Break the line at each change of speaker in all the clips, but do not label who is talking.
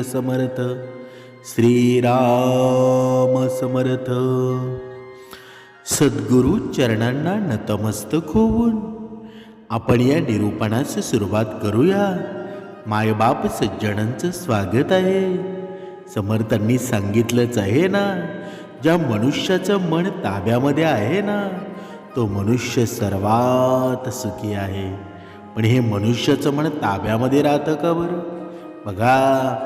समर्थ श्रीराम समर्थ. सद्गुरु चरणांना नतमस्तक होऊन आपण या निरूपणास सुरुवात करूया. मायबाप सज्जनांचं स्वागत आहे. समर्थांनी सांगितलंच आहे ना ज्या मनुष्याचं मन ताब्यामध्ये आहे ना तो मनुष्य सर्वात सुखी आहे. पण हे मनुष्याचं मन ताब्यामध्ये राहतं का बरं? बघा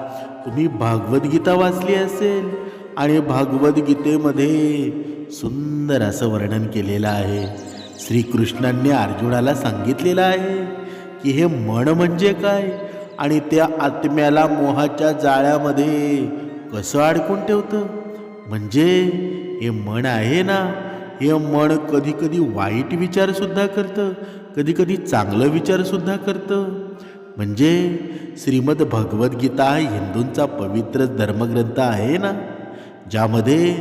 तुम्ही भागवद्गीता वाचली असेल आणि भागवद्गीतेमध्ये सुंदर असं वर्णन केलेलं आहे. श्रीकृष्णांनी अर्जुनाला सांगितलेलं आहे की हे मन म्हणजे काय आणि त्या आत्म्याला मोहाच्या जाळ्यामध्ये कसं अडकून ठेवतं? म्हणजे हे मन आहे ना हे मन कधी कधी वाईट विचारसुद्धा करतं कधी कधी चांगलं विचारसुद्धा करतं. म्हणजे श्रीमद भगवद्गीता हिंदूंचा पवित्र धर्मग्रंथ आहे ना? ज्यामध्ये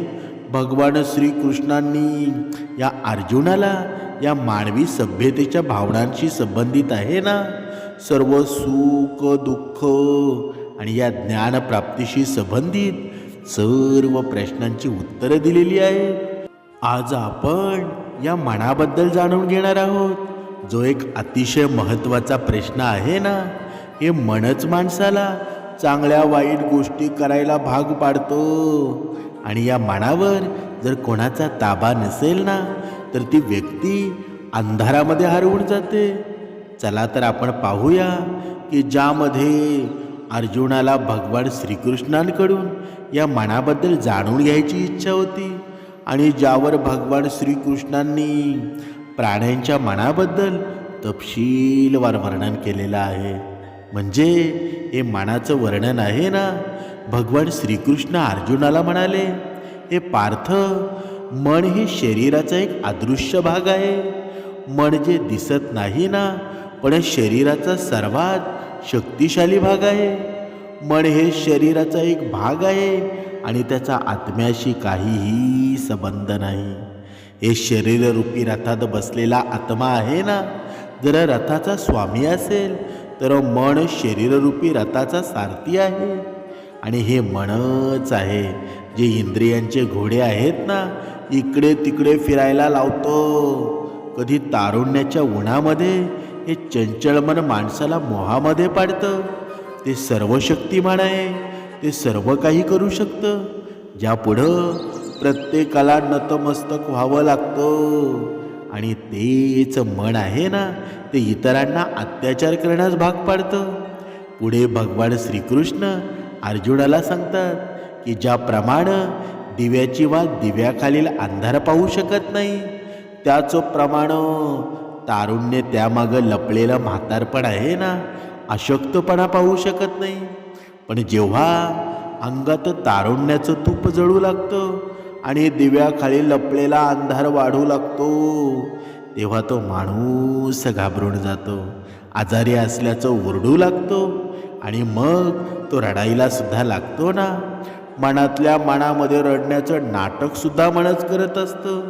भगवान श्रीकृष्णांनी या अर्जुनाला या मानवी सभ्यतेच्या भावनांशी संबंधित आहे ना? सर्व सुख दुःख आणि या ज्ञानप्राप्तीशी संबंधित सर्व प्रश्नांची उत्तरं दिलेली आहेत. आज आपण या मनाबद्दल जाणून घेणार आहोत. जो एक अतिशय महत्त्वाचा प्रश्न आहे ना हे मनच माणसाला चांगल्या वाईट गोष्टी करायला भाग पाडतो. आणि या मनावर जर कोणाचा ताबा नसेल ना तर ती व्यक्ती अंधारामध्ये हरवून जाते. चला तर आपण पाहूया की ज्यामध्ये अर्जुनाला भगवान श्रीकृष्णांकडून या मनाबद्दल जाणून घ्यायची इच्छा होती आणि ज्यावर भगवान श्रीकृष्णांनी प्राण्यांच्या मनाबद्दल तपशीलवार वर्णन केलेलं आहे. म्हणजे हे मनाचं वर्णन आहे ना? भगवान श्रीकृष्ण अर्जुनाला म्हणाले हे पार्थ मन हे शरीराचा एक अदृश्य भाग आहे. मन जे दिसत नाही ना पण शरीराचा सर्वात शक्तिशाली भाग आहे. मन हे शरीराचा एक भाग आहे आणि त्याचा आत्म्याशी काहीही संबंध नाही. हे शरीररूपी रथात बसलेला आत्मा आहे ना? जर रथाचा स्वामी असेल तर मन शरीररूपी रथाचा सारथी आहे. आणि हे मनच आहे जे इंद्रियांचे घोडे आहेत ना इकडे तिकडे फिरायला लावतो. कधी तारुण्याच्या उन्हामध्ये हे चंचल मन माणसाला मोहामध्ये पाडतं. ते सर्व शक्तिमान आहे ते सर्व काही करू शकतं. ज्यापुढं प्रत्येकाला नतमस्तक व्हावं लागतं. आणि तेच मन आहे ना ते इतरांना अत्याचार करण्यास भाग पाडतं. पुढे भगवान श्रीकृष्ण अर्जुनाला सांगतात की ज्याप्रमाणे दिव्याची वा दिव्याखालील अंधार पाहू शकत नाही त्याचं प्रमाण तारुण्य त्यामागं लपलेलं म्हातारपण आहे ना अशक्तपणा पाहू शकत नाही. पण जेव्हा अंगात तारुण्याचं तूप जळू लागतं आणि दिव्याखाली लपलेला अंधार वाढू लागतो. तेव्हा तो माणूस घाबरून जातो. आजारी असल्याचं ओरडू लागतो. आणि मग तो रडायला सुद्धा लागतो ना. मनातल्या मनामध्ये रडण्याचं नाटकसुद्धा मनच करत असतं.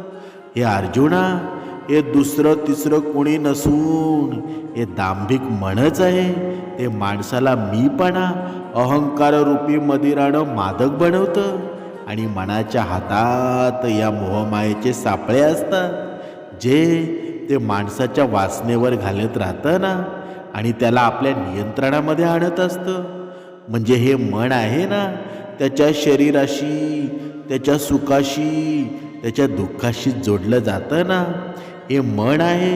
हे अर्जुना हे दुसरं तिसरं कोणी नसून हे दांभिक मनच आहे. ते माणसाला मीपणा अहंकार रूपी मदिरानं मादक बनवतं. आणि मनाच्या हातात या मोहमायेचे सापळे असतात. जे ते माणसाच्या वासनेवर घालत राहतं ना आणि त्याला आपल्या नियंत्रणामध्ये आणत असतं. म्हणजे हे मन आहे ना त्याच्या शरीराशी त्याच्या सुखाशी त्याच्या दुःखाशी जोडलं जातं ना. हे मन आहे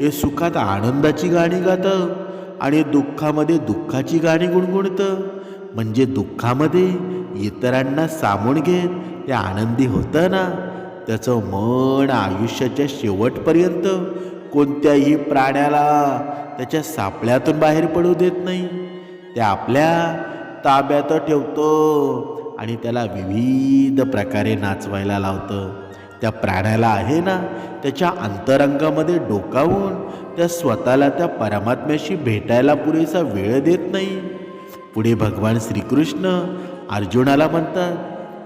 हे सुखात आनंदाची गाणी गातं आणि दुःखामध्ये दुःखाची गाणी गुणगुणतं. म्हणजे दुःखामध्ये इतरांना सामून घेत ते आनंदी होतं ना त्याचं मन आयुष्याच्या शेवटपर्यंत कोणत्याही प्राण्याला त्याच्या सापळ्यातून बाहेर पडू देत नाही. ते आपल्या ताब्यात ठेवतो आणि त्याला विविध प्रकारे नाचवायला लावतं. त्या प्राण्याला आहे ना त्याच्या अंतरंगामध्ये डोकावून त्या स्वतःला त्या परमात्म्याशी भेटायला पुरेसा वेळ देत नाही. पुढे भगवान श्रीकृष्ण अर्जुनाला म्हणतात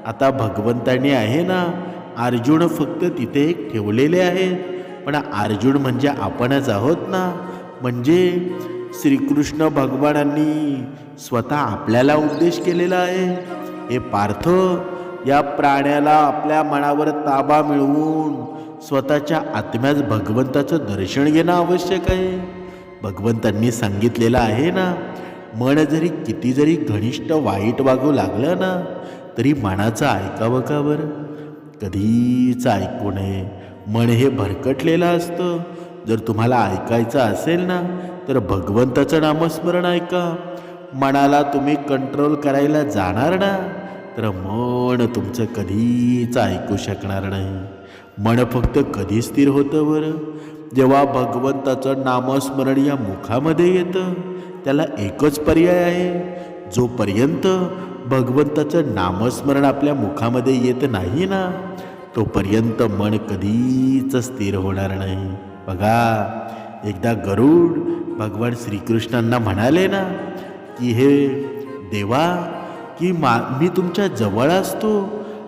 आता भगवंताने आहे ना अर्जुन फक्त तिथे एक ठेवलेले आहेत. पण अर्जुन म्हणजे आपणच आहोत ना. म्हणजे श्रीकृष्ण भगवानांनी स्वतः आपल्याला उपदेश केलेला आहे. हे पार्थ या प्राण्याला आपल्या मनावर ताबा मिळवून स्वतःच्या आत्म्यात भगवंताचं दर्शन घेणं आवश्यक आहे. भगवंतांनी सांगितलेलं आहे ना मन जरी किती जरी घनिष्ठ वाईट वागू लागलं ना तरी मनाचं ऐकावं का बरं? कधीच ऐकू नये. मन हे भरकटलेलं असतं. जर तुम्हाला ऐकायचं असेल ना तर भगवंताचं नामस्मरण ऐका. मनाला तुम्ही कंट्रोल करायला जाणार ना तर मन तुमचं कधीच ऐकू शकणार नाही. मन फक्त कधी स्थिर होतं बरं? जेव्हा भगवंताचं नामस्मरण या मुखामध्ये येतं त्याला एकच पर्याय आहे. जोपर्यंत भगवंताचं नामस्मरण आपल्या मुखामध्ये येत नाही ना तोपर्यंत मन कधीच स्थिर होणार नाही. बघा एकदा गरुड भगवान श्रीकृष्णांना म्हणाले ना की हे देवा की मा मी तुमच्या जवळ असतो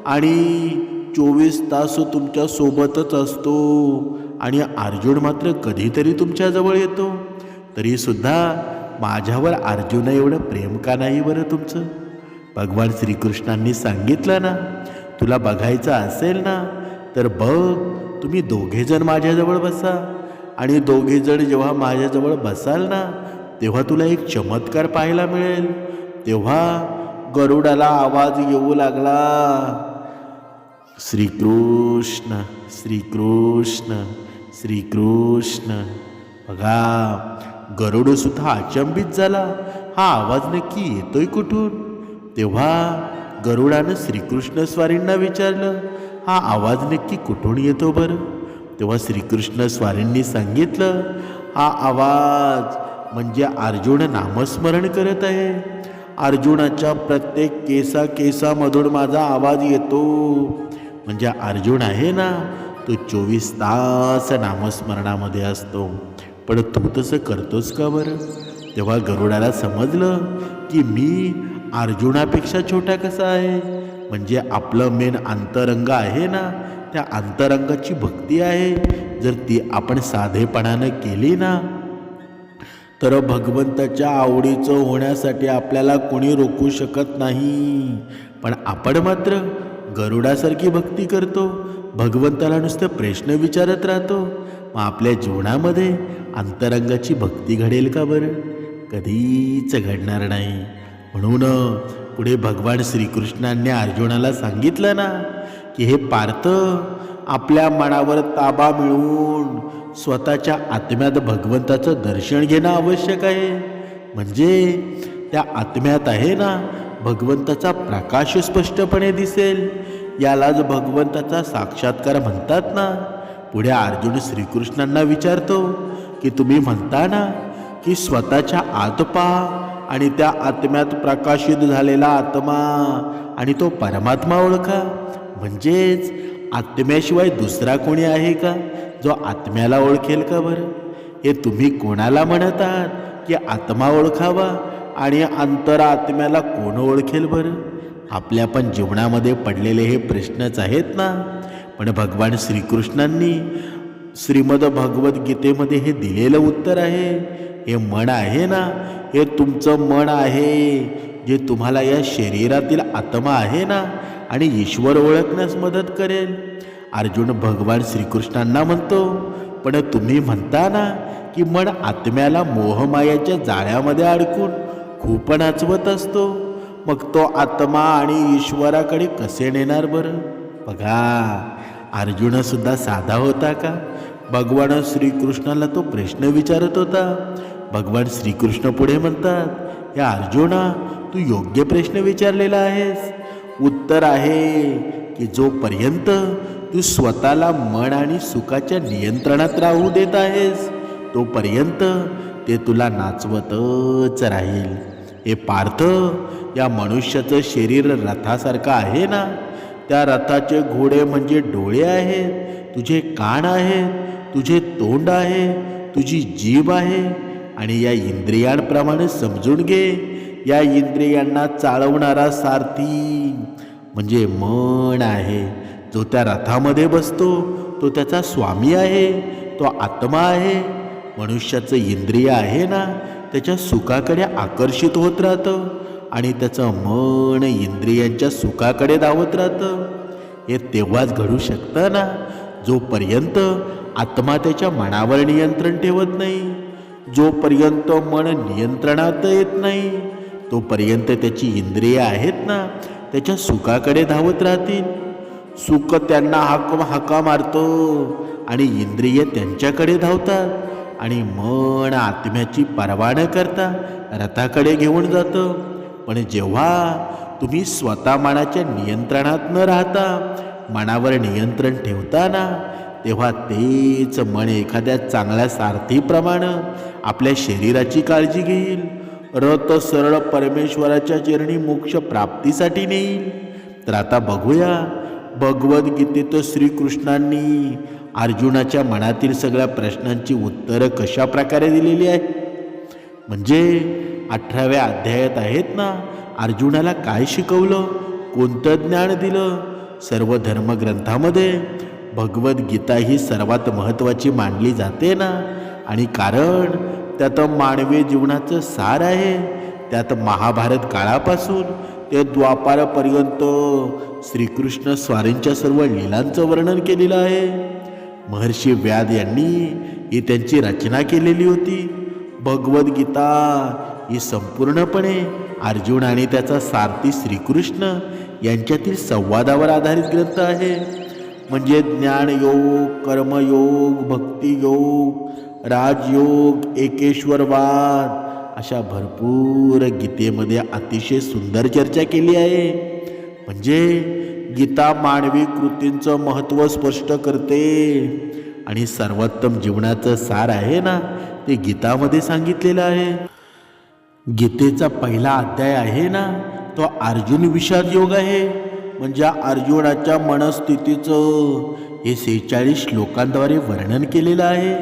आणि चोवीस तास तुमच्या सोबतच असतो आणि अर्जुन मात्र कधीतरी तुमच्याजवळ येतो. तरीसुद्धा माझ्यावर अर्जुन एवढं प्रेम का नाही बरं तुमचं? भगवान श्रीकृष्णांनी सांगितलं ना तुला बघायचं असेल ना तर बघ तुम्ही दोघेजण माझ्याजवळ बसा. आणि दोघेजण जेव्हा माझ्याजवळ बसाल ना तेव्हा तुला एक चमत्कार पाहायला मिळेल. तेव्हा गरुडाला आवाज येऊ लागला श्रीकृष्ण श्रीकृष्ण श्रीकृष्ण बघा गरुड सुद्धा अचंबित झाला. हा आवाज नक्की येतोय कुठून? तेव्हा गरुडानं श्रीकृष्ण स्वारींना विचारलं हा आवाज नक्की कुठून येतो बरं? तेव्हा श्रीकृष्ण स्वारींनी सांगितलं हा आवाज म्हणजे अर्जुन नामस्मरण करत आहे. अर्जुनाच्या प्रत्येक केसा केसामधून माझा आवाज येतो. म्हणजे अर्जुन आहे ना तो चोवीस तास नामस्मरणामध्ये असतो. पण तू तसं करतोस का बरं? तेव्हा गरुडाला समजलं की मी अर्जुनापेक्षा छोटा कसा आहे? म्हणजे आपलं मेन अंतरंग आहे ना त्या अंतरंगाची भक्ती आहे. जर ती आपण साधेपणानं केली ना तर भगवंताच्या आवडीचं होण्यासाठी आपल्याला कोणी रोखू शकत नाही. पण आपण मात्र गरुडासारखी भक्ती करतो. भगवंताला नुसतं प्रश्न विचारत राहतो. मग आपल्या जीवनामध्ये अंतरंगाची भक्ती घडेल का बरं? कधीच घडणार नाही. म्हणून पुढे भगवान श्रीकृष्णांनी अर्जुनाला सांगितलं ना की हे पार्थ आपल्या मनावर ताबा मिळवून स्वतःच्या आत्म्यात भगवंताचं दर्शन घेणं आवश्यक आहे. म्हणजे त्या आत्म्यात आहे ना भगवंताचा प्रकाश स्पष्टपणे दिसेल. यालाच भगवंताचा साक्षात्कार म्हणतात ना. पुढे अर्जुन श्रीकृष्णांना विचारतो की तुम्ही म्हणता ना की स्वतःच्या आत पहा आणि त्या आत्म्यात प्रकाशित झालेला आत्मा आणि तो परमात्मा ओळखा. म्हणजेच आत्म्याशिवाय दुसरा कोणी आहे का जो आत्म्याला ओळखेल का बरं? हे तुम्ही कोणाला म्हणत आहात की आत्मा ओळखावा आणि अंतर आत्म्याला कोण ओळखेल बरं? आपल्या पण जीवनामध्ये पडलेले हे प्रश्नच आहेत ना. पण भगवान श्रीकृष्णांनी श्रीमद भगवद्गीतेमध्ये हे दिलेलं उत्तर आहे. हे मन आहे ना? हे तुमचं मन आहे. जे तुम्हाला या शरीरातील आत्मा आहे ना? आणि ईश्वर ओळखण्यास मदत करेल. अर्जुन भगवान श्रीकृष्णांना म्हणतो पण तुम्ही म्हणता ना की मन आत्म्याला मोहमायाच्या जाळ्यामध्ये अडकून खूप नाचवत असतो. मग तो आत्मा आणि ईश्वराकडे कसे नेणार बरं? बघा अर्जुनसुद्धा साधा होता का? भगवान श्रीकृष्णाला तो प्रश्न विचारत होता. भगवान श्रीकृष्ण पुढे म्हणतात या अर्जुना तू योग्य प्रश्न विचारलेला आहेस. उत्तर आहे की जोपर्यंत तू स्वतःला मन आणि सुखाच्या नियंत्रणात राहू देत आहेस तोपर्यंत ते तुला नाचवतच राहील. हे पार्थ या मनुष्याचं शरीर रथासारखं आहे ना? त्या रथाचे घोडे म्हणजे डोळे आहेत तुझे कान आहेत तुझे तोंड आहे तुझी जीभ आहे. आणि या इंद्रियांप्रमाणे समजून घे. या इंद्रियांना चालवणारा सारथी म्हणजे मन आहे. जो त्या रथामध्ये बसतो तो त्याचा स्वामी आहे तो आत्मा आहे. मनुष्याचं इंद्रिय आहे ना त्याच्या सुखाकडे आकर्षित होत राहतं. आणि त्याचं मन इंद्रियांच्या सुखाकडे धावत राहतं. हे तेव्हाच घडू शकतं ना? जोपर्यंत आत्मा त्याच्या मनावर नियंत्रण ठेवत नाही जोपर्यंत मन नियंत्रणात येत नाही तोपर्यंत त्याची इंद्रिय आहेत ना त्याच्या सुखाकडे धावत राहतील. सुख त्यांना हाक हाका मारतो आणि इंद्रिय त्यांच्याकडे धावतात आणि मन आत्म्याची पर्वा न करता रथाकडे घेऊन जातं. पण जेव्हा तुम्ही स्वतः मनाच्या नियंत्रणात न राहता मनावर नियंत्रण ठेवताना तेव्हा तेच मन एखाद्या चांगल्या सारथीप्रमाणे आपल्या शरीराची काळजी घेईल. रथ सरळ परमेश्वराच्या चरणी मोक्ष प्राप्तीसाठी नेईल. तर आता बघूया भगवद्गीतेत श्रीकृष्णांनी अर्जुनाच्या मनातील सगळ्या प्रश्नांची उत्तरं कशा प्रकारे दिलेली आहे म्हणजे अठराव्या अध्यायात आहेत ना अर्जुनाला काय शिकवलं? कोणतं ज्ञान दिलं? सर्व धर्मग्रंथामध्ये भगवद्गीता ही सर्वात महत्त्वाची मानली जाते ना? आणि कारण त्यात मानवी जीवनाचं सार आहे. त्यात महाभारत काळापासून ते द्वापारापर्यंत श्रीकृष्ण स्वारींच्या सर्व लीलांचं वर्णन केलेलं आहे. महर्षी व्याद यांनी ही त्यांची रचना केलेली होती. भगवद्गीता ही संपूर्णपणे अर्जुन आणि त्याचा सारथी श्रीकृष्ण यांच्यातील संवादावर आधारित ग्रंथ आहे. म्हणजे ज्ञानयोग कर्मयोग भक्तियोग राजयोग एकेश्वरवाद अशा भरपूर गीतेमध्ये अतिशय सुंदर चर्चा केली आहे. म्हणजे गीता मानवी कृतींचं महत्त्व स्पष्ट करते आणि सर्वोत्तम जीवनाचं सार आहे ना ते गीतामध्ये सांगितलेलं आहे. गीतेचा पहिला अध्याय आहे ना तो अर्जुन विषाद योग आहे. म्हणजे अर्जुनाच्या मनस्थितीचं हे सेहेचाळीस श्लोकांद्वारे वर्णन केलेलं आहे.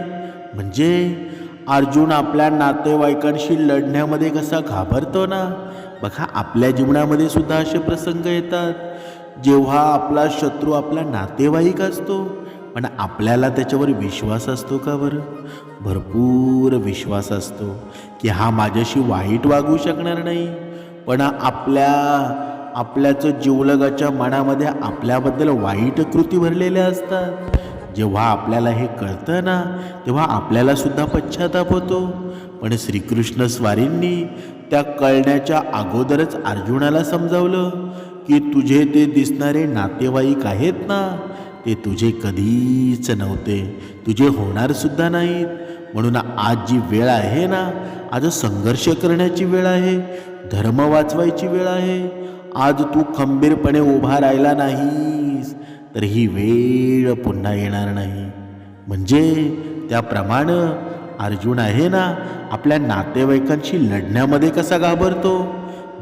म्हणजे अर्जुन आपल्या नातेवाईकांशी लढण्यामध्ये कसा घाबरतो ना बघा आपल्या जीवनामध्ये सुद्धा असे प्रसंग येतात. जेव्हा आपला शत्रू आपला नातेवाईक असतो पण आपल्याला त्याच्यावर विश्वास असतो का बरं? भरपूर विश्वास असतो. की हा माझ्याशी वाईट वागू शकणार नाही. पण आपल्या आपल्याचं जीवलगाच्या मनामध्ये आपल्याबद्दल वाईट कृती भरलेल्या असतात. जेव्हा आपल्याला हे कळतं ना तेव्हा आपल्यालासुद्धा पश्चाताप होतो. पण श्रीकृष्ण स्वारींनी त्या कळण्याच्या अगोदरच अर्जुनाला समजावलं की तुझे ते दिसणारे नातेवाईक आहेत ना ते तुझे कधीच नव्हते. तुझे होणारसुद्धा नाहीत. म्हणून आज जी वेळ आहे ना आज संघर्ष करण्याची वेळ आहे धर्म वाचवायची वेळ आहे. आज तू खंबीरपणे उभा राहिला नाहीस तर ही वेळ पुन्हा येणार नाही. म्हणजे त्याप्रमाणे अर्जुन आहे ना आपल्या नातेवाईकांशी लढण्यामध्ये कसा घाबरतो?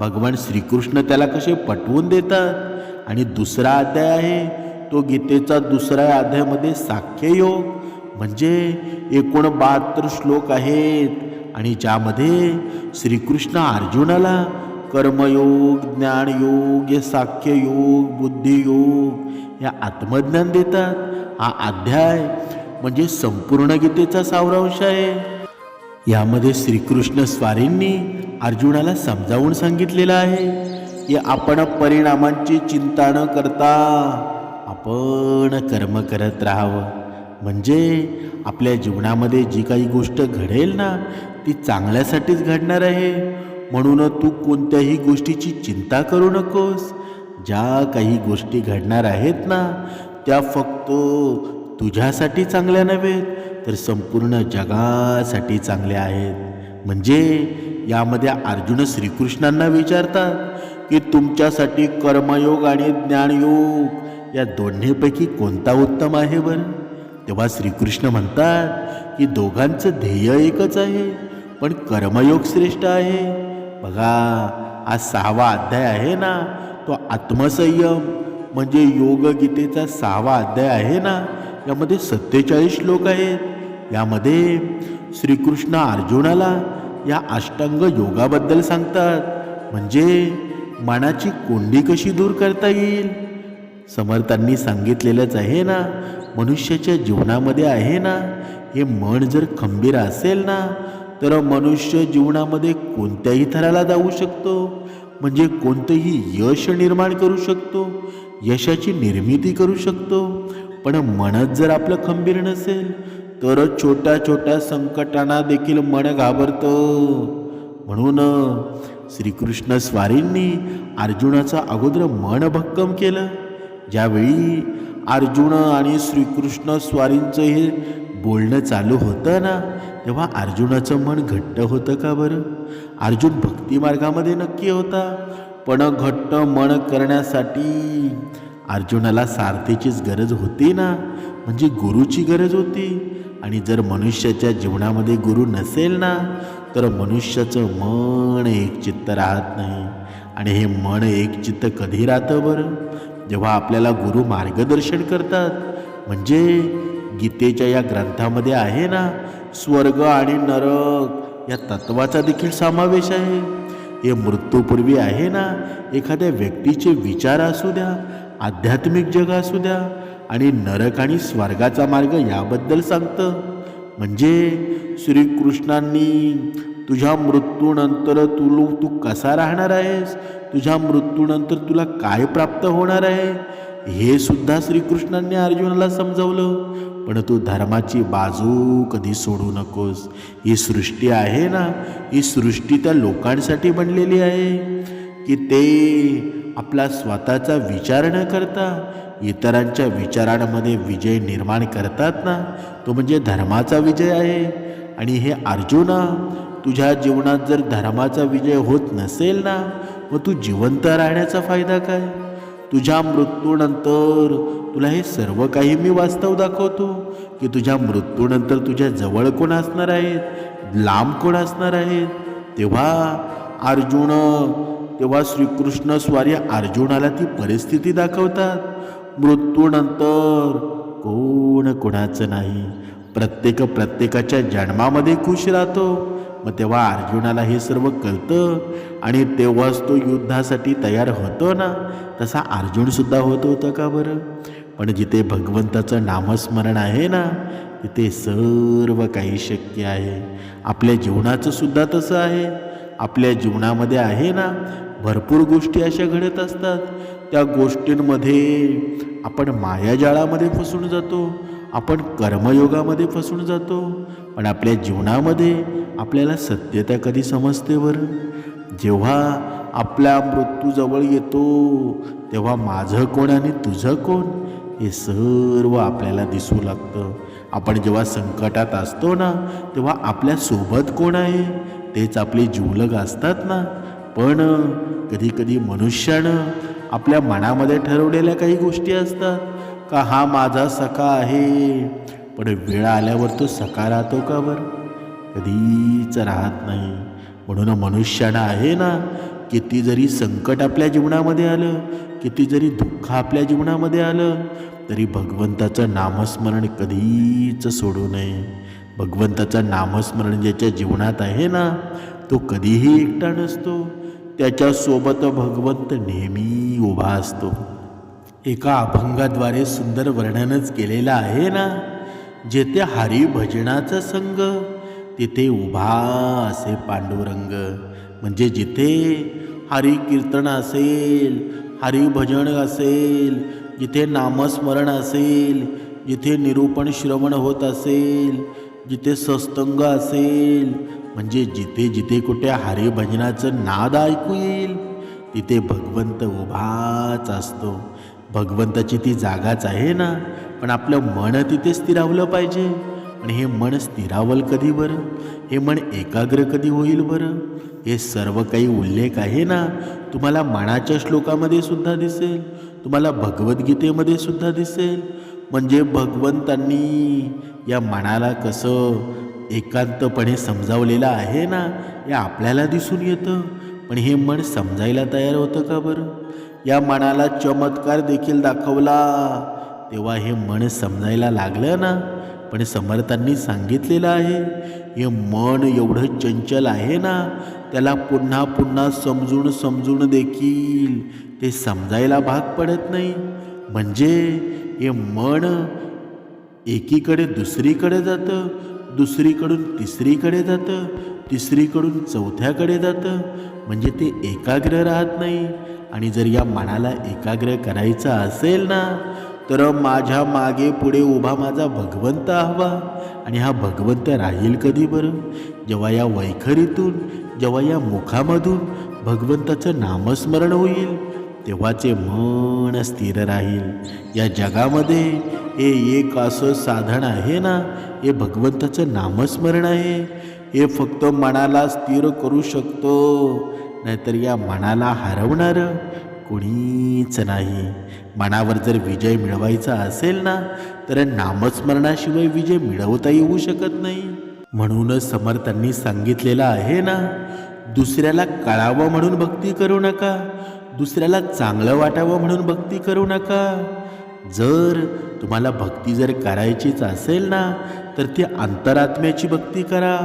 भगवान श्रीकृष्ण त्याला कसे पटवून देतात? आणि दुसरा अध्याय आहे तो गीतेचा दुसऱ्या अध्यायामध्ये साख्ययोग. म्हणजे एकूण बहात्तर श्लोक आहेत. आणि ज्यामध्ये श्रीकृष्ण अर्जुनाला कर्मयोग ज्ञानयोग साख्ययोग बुद्धियोग या आत्मज्ञान देतात. हा अध्याय म्हणजे संपूर्ण गीतेचा सावरांश आहे. यामध्ये श्रीकृष्ण स्वारींनी अर्जुनाला समजावून सांगितलेलं आहे की आपण परिणामांची चिंता न करता आपण कर्म करत राहावं. म्हणजे आपल्या जीवनामध्ये जी काही गोष्ट घडेल ना ती चांगल्यासाठीच घडणार आहे. म्हणून तू कोणत्याही गोष्टीची चिंता करू नकोस. ज्या काही गोष्टी घडणार आहेत ना त्या फक्त तुझ्यासाठी चांगल्या नव्हेत तर संपूर्ण जगासाठी चांगल्या आहेत. म्हणजे यामध्ये अर्जुन श्रीकृष्णांना विचारतात की तुमच्यासाठी कर्मयोग आणि ज्ञानयोग या दोन्हीपैकी कोणता उत्तम आहे बरं? तेव्हा श्रीकृष्ण म्हणतात की दोघांचं ध्येय एकच आहे पण कर्मयोग श्रेष्ठ आहे. बघा हा सहावा अध्याय आहे ना तो आत्मसंयम म्हणजे योग गीतेचा सहावा अध्याय आहे ना यामध्ये सत्तेचाळीस श्लोक आहेत. यामध्ये श्रीकृष्ण अर्जुनाला या अष्टांग योगाबद्दल सांगतात. म्हणजे मनाची कोंडी कशी दूर करता येईल? समर्थांनी सांगितलेलंच आहे ना मनुष्याच्या जीवनामध्ये आहे ना? हे मन जर खंबीर असेल ना तर मनुष्य जीवनामध्ये कोणत्याही थराला जाऊ शकतो. म्हणजे कोणतंही यश निर्माण करू शकतो यशाची निर्मिती करू शकतो. पण मनच जर आपलं खंबीर नसेल तर छोट्या छोट्या संकटांना देखील मन घाबरतं. म्हणून श्रीकृष्ण स्वारींनी अर्जुनाचं अगोदर मन भक्कम केलं. ज्यावेळी अर्जुन आणि श्रीकृष्ण स्वारींचं हे बोलणं चालू होतं ना? तेव्हा अर्जुनाचं मन घट्ट होतं का बरं? अर्जुन भक्तिमार्गामध्ये नक्की होता. पण घट्ट मन करण्यासाठी अर्जुनाला सारथीचीच गरज होती ना? म्हणजे गुरुची गरज होती. आणि जर मनुष्याच्या जीवनामध्ये गुरु नसेल ना तर मनुष्याचं मन एकचित्त राहत नाही. आणि हे मन एकचित्त कधी राहतं बरं? जेव्हा आपल्याला गुरु मार्गदर्शन करतात. म्हणजे गीतेच्या या ग्रंथामध्ये आहे ना स्वर्ग आणि नरक या तत्वाचा देखील समावेश आहे. हे मृत्यूपूर्वी आहे ना एखाद्या व्यक्तीचे विचार असू द्या आध्यात्मिक जग असू द्या आणि नरक आणि स्वर्गाचा मार्ग याबद्दल सांगतं. म्हणजे श्रीकृष्णांनी तुझ्या मृत्यूनंतर तू तू कसा राहणार आहेस? तुझ्या मृत्यूनंतर तुला काय प्राप्त होणार आहे? हे सुद्धा श्रीकृष्णांनी अर्जुनाला समजवलं. पण तू धर्माची बाजू कधी सोडू नकोस. ही सृष्टी आहे ना? ही सृष्टी त्या लोकांसाठी बनलेली आहे. की ते आपला स्वतःचा विचार न करता इतरांच्या विचारांमध्ये विजय निर्माण करतात ना? तो म्हणजे धर्माचा विजय आहे. आणि हे अर्जुना तुझ्या जीवनात जर धर्माचा विजय होत नसेल ना मग तू जिवंत राहण्याचा फायदा काय? तुझ्या मृत्यूनंतर तुला हे सर्व काही मी वास्तव दाखवतो की तुझ्या मृत्यूनंतर तुझ्या जवळ कोण असणार आहेत? लांब कोण असणार आहेत? तेव्हा अर्जुन तेव्हा श्रीकृष्ण स्वारी अर्जुनाला ती परिस्थिती दाखवतात. मृत्यूनंतर कोण कोणाचं नाही? प्रत्येक प्रत्येकाच्या जन्मामध्ये खुश राहतो. मग तेव्हा अर्जुनाला हे सर्व कळतं आणि तेव्हाच तो युद्धासाठी तयार होतो ना? तसा अर्जुनसुद्धा होत होतं का बरं? पण जिथे भगवंताचं नामस्मरण आहे ना तिथे सर्व काही शक्य आहे. आपल्या जीवनाचं सुद्धा तसं आहे. आपल्या जीवनामध्ये आहे ना भरपूर गोष्टी अशा घडत असतात. त्या गोष्टींमध्ये आपण मायाजाळामध्ये फसून जातो. आपण कर्मयोगामध्ये फसून जातो. पण आपल्या जीवनामध्ये आपल्याला सत्यता कधी समजते बरं? जेव्हा आपल्या मृत्यूजवळ येतो तेव्हा माझं कोण आणि तुझं कोण? हे सर्व आपल्याला दिसू लागतं. आपण जेव्हा संकटात असतो ना तेव्हा आपल्यासोबत कोण आहे? तेच आपले जीवलग असतात ना. पण कधी कधी मनुष्यानं आपल्या मनामध्ये ठरवलेल्या काही गोष्टी असतात. का हा माझा सखा आहे? पण वेळ आल्यावर तो सखा राहतो का बरं? कधीच राहत नाही. म्हणून मनुष्यानं आहे ना किती जरी संकट आपल्या जीवनामध्ये आलं किती जरी दुःख आपल्या जीवनामध्ये आलं तरी भगवंताचं नामस्मरण कधीच सोडू नये. भगवंताचं नामस्मरण ज्याच्या जीवनात आहे ना तो कधीही एकटा नसतो. त्याच्यासोबत भगवंत नेहमी उभा असतो. एका अभंगाद्वारे सुंदर वर्णनच केलेलं आहे ना जेथे हरिभजनाचा संग तिथे उभा असे पांडुरंग. म्हणजे जिथे हरी कीर्तन असेल हरिभजन असेल जिथे नामस्मरण असेल जिथे निरूपण श्रवण होत असेल जिथे सस्तंग असेल म्हणजे जिथे जिथे कुठे हरिभजनाचं नाद ऐकू येईल तिथे भगवंत उभाच असतो. भगवंताची ती जागाच आहे ना? पण आपलं मन तिथे स्थिरावलं पाहिजे. आणि हे मन स्थिरावल कधी बरं? हे मन एकाग्र कधी होईल बरं? हे सर्व काही उल्लेख आहे ना? तुम्हाला मनाच्या श्लोकामध्ये सुद्धा दिसेल. तुम्हाला भगवद्गीतेमध्ये सुद्धा दिसेल. म्हणजे भगवंतांनी या मनाला कसं एकांतपणे समजावलेलं आहे ना? हे आपल्याला दिसून येतं. पण हे मन समजायला तयार होतं का बरं? या मनाला चमत्कार देखील दाखवला. तेव्हा हे मन समजायला लागलं ना? पण समर्थांनी सांगितलेलं आहे हे मन एवढं चंचल आहे ना त्याला पुन्हा पुन्हा समजून समजून देखील ते समजायला भाग पडत नाही. म्हणजे हे मन एकीकडे दुसरीकडे जातं दुसरीकडून तिसरीकडे जातं तिसरीकडून चौथ्याकडे जातं. म्हणजे ते एकाग्र राहत नाही. आणि जर या मनाला एकाग्र करायचं असेल ना तर माझ्या मागे पुढे उभा माझा भगवंत हवा आणि हा भगवंत राहील कधी बरं? जेव्हा या वैखरीतून जेव्हा या मुखामधून भगवंताचं नामस्मरण होईल तेव्हाचे मन स्थिर राहील. या जगामध्ये हे एक असं साधन आहे ना? हे भगवंताचं नामस्मरण आहे. हे फक्त मनाला स्थिर करू शकतो. नाहीतर या मनाला हरवणारं कोणीच नाही. मनावर जर विजय मिळवायचा असेल ना तर नामस्मरणाशिवाय विजय मिळवता येऊ शकत नाही. म्हणूनच समर्थांनी सांगितलेलं आहे ना दुसऱ्याला कळावं म्हणून भक्ती करू नका दुसऱ्याला चांगलं वाटावं म्हणून भक्ती करू नका. जर तुम्हाला भक्ती जर करायचीच असेल ना तर ती अंतरात्म्याची भक्ती करा.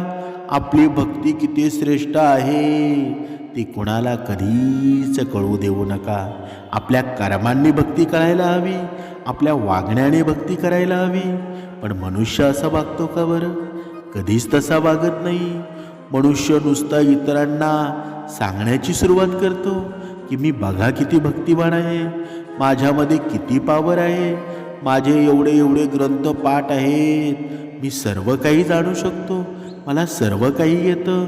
आपली भक्ती किती श्रेष्ठ आहे ती कुणाला कधीच कळू देऊ नका. आपल्या कर्मांनी भक्ती करायला हवी आपल्या वागण्याने भक्ती करायला हवी. पण मनुष्य असा वागतो का बरं? कधीच तसा वागत नाही. मनुष्य नुसता इतरांना सांगण्याची सुरुवात करतो की मी बघा किती भक्तिवान आहे माझ्यामध्ये किती पावर आहे माझे एवढे एवढे ग्रंथ पाठ आहेत मी सर्व काही जाणू शकतो. मला सर्व काही येतं.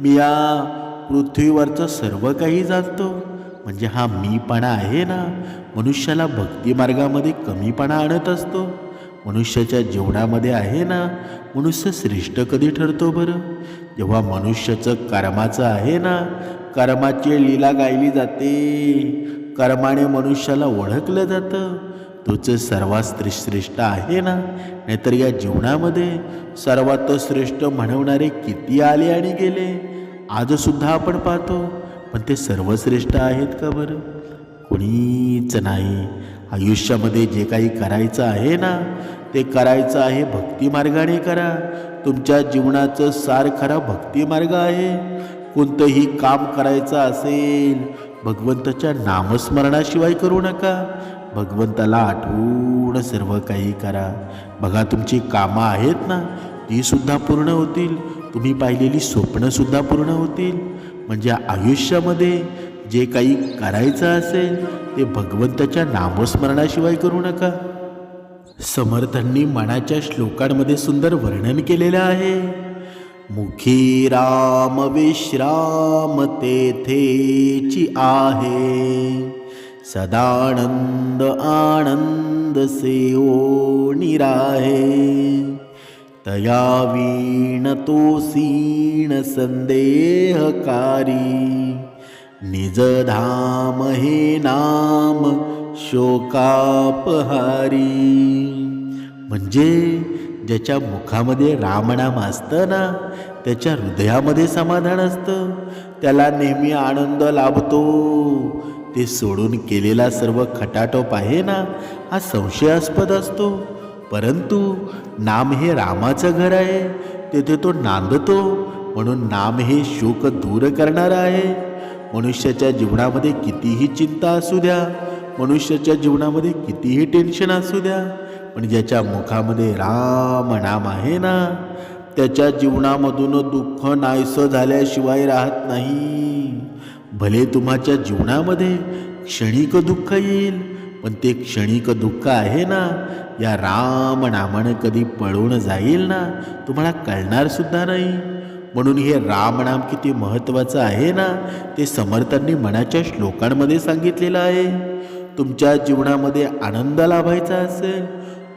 मी या पृथ्वीवरचं सर्व काही जाणतो. म्हणजे हा मीपणा आहे ना मनुष्याला भक्तिमार्गामध्ये कमीपणा आणत असतो. मनुष्याच्या जीवनामध्ये आहे ना मनुष्य श्रेष्ठ कधी ठरतो बरं? जेव्हा मनुष्याचं कर्माचं आहे ना कर्माची लीला गायली जाते. कर्माने मनुष्याला ओळखलं जातं. तोच सर्वात श्रे श्रेष्ठ आहे ना? नाहीतर या जीवनामध्ये सर्वात श्रेष्ठ म्हणवणारे किती आले आणि गेले? आजसुद्धा आपण पाहतो पण ते सर्वश्रेष्ठ आहेत का बरं? कोणीच नाही. आयुष्यामध्ये जे काही करायचं आहे ना ते करायचं आहे भक्तिमार्गाने करा. तुमच्या जीवनाचं सार खरा भक्तिमार्ग आहे. कोणतंही काम करायचं असेल भगवंताच्या नामस्मरणाशिवाय करू नका. भगवंताला आठवून सर्व काही करा. बघा तुमची कामं आहेत ना ती सुद्धा पूर्ण होतील. तुम्ही पाहिलेली स्वप्नसुद्धा पूर्ण होतील. म्हणजे आयुष्यामध्ये जे काही करायचं असेल ते भगवंताच्या नामस्मरणाशिवाय करू नका. समर्थांनी मनाच्या श्लोकांमध्ये सुंदर वर्णन केलेलं आहे. मुखी राम विश्राम तेथेची आहे. सदानंद आनंद सेओ निराहे। तया वीण तो सीण संदेहकारी। निज धाम हे नाम शोकापहारी। म्हणजे ज्याच्या मुखामध्ये रामनाम असतं ना त्याच्या हृदयामध्ये समाधान असतं. त्याला नेहमी आनंद लाभतो. ते सोडून केलेला सर्व खटाटोप आहे ना हा संशयास्पद असतो. परंतु नाम हे रामाचं घर आहे तेथे तो नांदतो म्हणून नाम हे शोक दूर करणार आहे. मनुष्याच्या जीवनामध्ये कितीही चिंता असू द्या मनुष्याच्या जीवनामध्ये कितीही टेन्शन असू द्या पण ज्याच्या मुखामध्ये राम नाम आहे ना त्याच्या जीवनामधून दुःख नाहीसं झाल्याशिवाय राहत नाही. भले तुम्हाच्या जीवनामध्ये क्षणिक दुःख येईल पण ते क्षणिक दुःख आहे ना? या राम नामानं कधी पळून जाईल ना? तुम्हाला कळणार सुद्धा नाही. म्हणून हे रामनाम किती महत्त्वाचं आहे ना? ते समर्थांनी मनाच्या श्लोकांमध्ये सांगितलेलं आहे. तुमच्या जीवनामध्ये आनंद लाभायचा असेल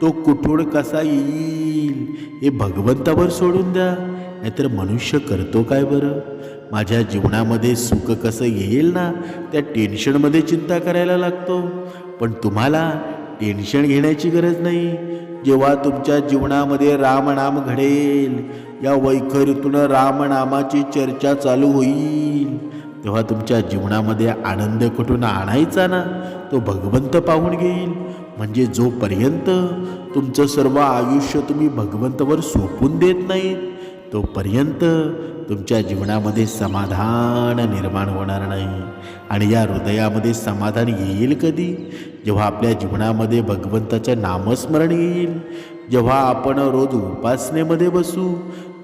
तो कुठून कसा येईल हे भगवंतावर सोडून द्या. नाहीतर मनुष्य करतो काय बरं? माझ्या जीवनामध्ये सुख कसं येईल ना त्या टेन्शनमध्ये चिंता करायला लागतो. पण तुम्हाला टेन्शन घेण्याची गरज नाही. जेव्हा तुमच्या जीवनामध्ये रामनाम घडेल या वैखरीतून रामनामाची चर्चा चालू होईल. तेव्हा तुमच्या जीवनामध्ये आनंद कुठून आणायचा ना तो भगवंत पाहून घेईल. म्हणजे जोपर्यंत तुमचं सर्व आयुष्य तुम्ही भगवंतावर सोपून देत नाहीत तोपर्यंत तुमच्या जीवनामध्ये समाधान निर्माण होणार नाही. आणि या हृदयामध्ये समाधान येईल कधी? जेव्हा आपल्या जीवनामध्ये भगवंताचं नामस्मरण येईल जेव्हा आपण रोज उपासनेमध्ये बसू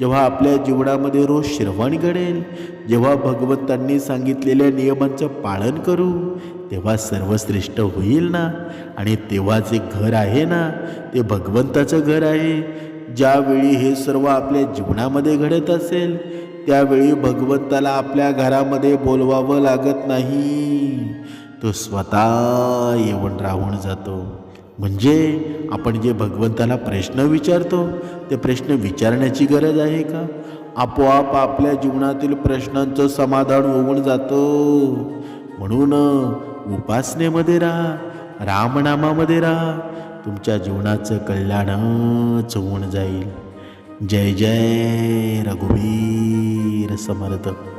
जेव्हा आपल्या जीवनामध्ये रोज श्रवण घडेल जेव्हा भगवंतांनी सांगितलेल्या नियमांचं पालन करू तेव्हा सर्वश्रेष्ठ होईल ना? आणि तेव्हा जे घर आहे ना ते भगवंताचं घर आहे. ज्यावेळी हे सर्व आपल्या जीवनामध्ये घडत असेल त्यावेळी भगवंताला आपल्या घरामध्ये बोलवावं लागत नाही. तो स्वतः येऊन राहून जातो. म्हणजे आपण जे भगवंताला प्रश्न विचारतो ते प्रश्न विचारण्याची गरज आहे का? आपोआप आपल्या जीवनातील प्रश्नांचं समाधान होऊन जातो. म्हणून उपासनेमध्ये राहा रामनामामध्ये राहा. तुमच्या जीवनाचं कल्याणच होऊन जाईल. जय जय रघुवीर समर्थ।